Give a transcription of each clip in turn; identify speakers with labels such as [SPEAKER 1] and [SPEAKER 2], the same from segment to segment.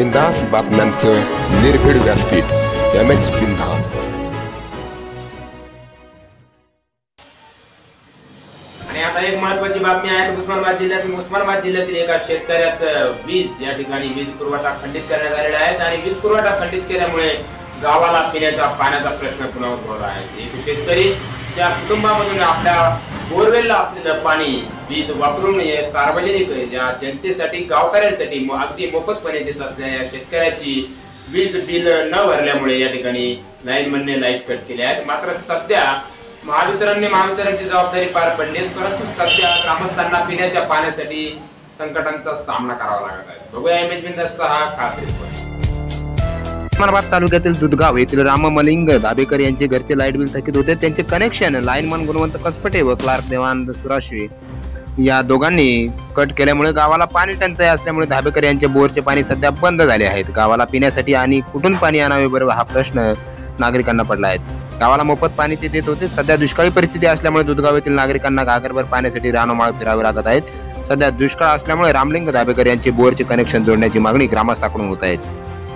[SPEAKER 1] बिंदास बातम्यांचं निर्भीड व्यासपीठ एम एच बिंदास.
[SPEAKER 2] आणि आता एक महत्वाची बातमी आहे उस्मानाबाद जिल्ह्यातील उस्मानाबाद जिल्ह्यातील एका शेतकऱ्याचं वीज या ठिकाणी वीज पुरवठा खंडित करण्यात आलेला आहे आणि वीज पुरवठा खंडित केल्यामुळे गावाला पिण्याचा पाण्याचा प्रश्न पुन्हा उद्भवला आहे. एक शेतकरी ज्या कुटुंबामधून आपल्या बोरवेलला असलेलं पाणी वीज वापरून सार्वजनिक ज्या जनतेसाठी गावकऱ्यांसाठी अगदी मोफतपणे देत असलेल्या या शेतकऱ्याची वीज बिल न भरल्यामुळे या ठिकाणी लाईनमनने लाइट कट केले आहेत. मात्र सध्या महावितरणने महावितरणची जबाबदारी पार पडली परंतु सध्या ग्रामस्थांना पिण्याच्या पाण्यासाठी संकटांचा सामना करावा लागत आहे. बघूया इमेज बिंदासचा हा खास रिपोर्ट. उस्मानाबाद तालुक्यातील दुधगाव येथील राममलिंग दाबेकर यांचे घरचे लाइट बिल थकीत होते. त्यांचे कनेक्शन लाईनमन गुणवंत कसपटे व क्लार्क देवानंद सुराशे या दोघांनी कट केल्यामुळे गावाला पाणी टंचाई असल्यामुळे धाबेकर यांचे बोरचे पाणी सध्या बंद झाले आहेत. गावाला पिण्यासाठी आणि कुठून पाणी आणावे बरोबर हा प्रश्न नागरिकांना पडला आहे. गावाला मोफत पाणी ते देत होते. सध्या दुष्काळी परिस्थिती असल्यामुळे दुधगाव येथील नागरिकांना घागरभर पाण्यासाठी रानोमाळ फिरावे लागत आहेत. सध्या दुष्काळ असल्यामुळे रामलिंग धाबेकर यांचे बोरचे कनेक्शन जोडण्याची मागणी ग्रामस्थाकडून होत आहे.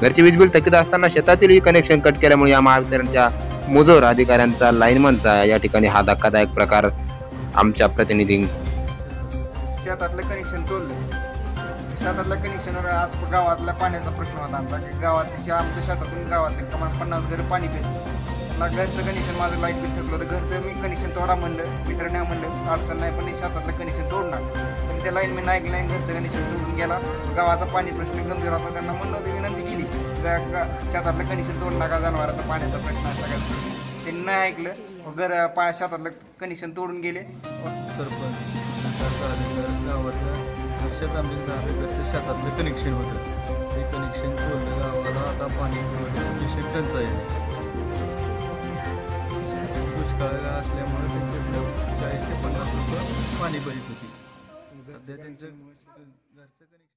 [SPEAKER 2] घरचे वीज बिल थकीत असताना शेतातील कनेक्शन कट केल्यामुळे या महावितरणच्या मुजोर अधिकाऱ्यांचा लाईनमनचा या ठिकाणी हा धक्कादायक प्रकार आमच्या प्रतिनिधी
[SPEAKER 3] शेतातलं कनेक्शन तोडलं. शेतातल्या कनेक्शनवर आज गावातल्या पाण्याचा प्रश्न होता आमचा की गावात आमच्या शेतातून गावातले कमान पन्नास घर पाणी पेल मला घरचं कनेक्शन माझं लाइट बिल ठेवलं होतं. घरचं मी कनेक्शन तोडा म्हणलं मीटर नाही म्हणलं. अडचण नाही पण शेतातलं कनेक्शन त्या लाईन मी ऐकलं नाही घरचं कनेक्शन तोडून गेला. गावाचा पाणी प्रश्न गंभीर होता त्यांना म्हणून होती विनंती केली. त्या शेतातलं कनेक्शन तोडू नका जनावरांचा पाण्याचा प्रश्न सगळ्यात त्यांनी नाही ऐकलं. घर पा शेतातलं कनेक्शन तोडून गेले.
[SPEAKER 4] सरपंच सरकार आमच्या शेतातलं कनेक्शन होतं. ते कनेक्शन तोडलं गावाला आता पाणी पुरवठ्याची विषय टंचाई दुष्काळ असल्यामुळे त्यांच्याकडं चाळीस ते पन्नास रुपये पाणी बरीत होती. सध्या त्यांचं? घरचं कनेक्शन